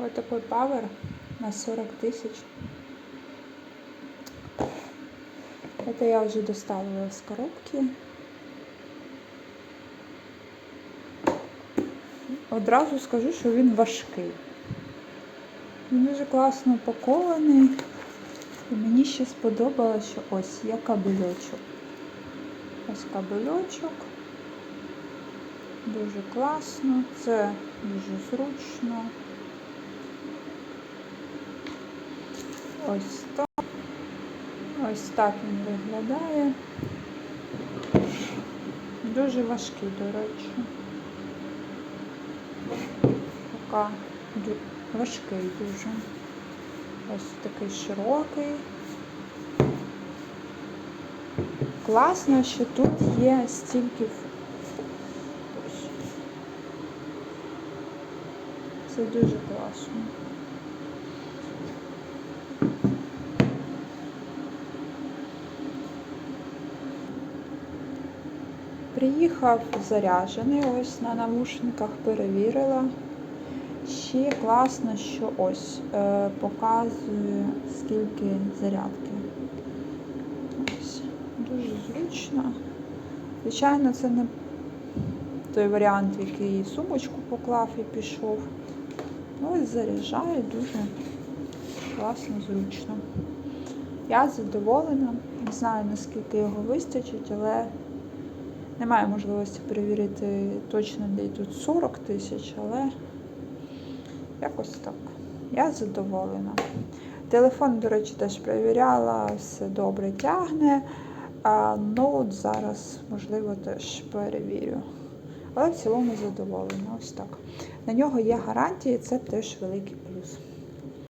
Вот такой павер на 40 тысяч. Это я уже доставила из коробки. Одразу скажу, що він важкий. Він дуже класно упакований. І мені ще сподобалося, що ось є кабельочок. Ось кабельочок. Дуже класно, це дуже зручно. Ось так. Ось так він виглядає. Дуже важкий, до речі. Така важкий дуже. Ось такий широкий. Класно, що тут є стільки. Це дуже класно. Приїхав заряджений, ось на навушниках перевірила. Ще класно, що ось е, показує скільки зарядки. Ось. Дуже зручно. Звичайно, це не той варіант, в який сумочку поклав і пішов. Ну, ось заряджає дуже класно, зручно. Я задоволена. Не знаю, наскільки його вистачить, але немає можливості перевірити точно, де тут 40 тисяч, але якось так. Я задоволена. Телефон, до речі, теж перевіряла, все добре тягне. А ноут зараз, можливо, теж перевірю. Але в цілому задоволена. Ось так. На нього є гарантія, і це теж великий плюс.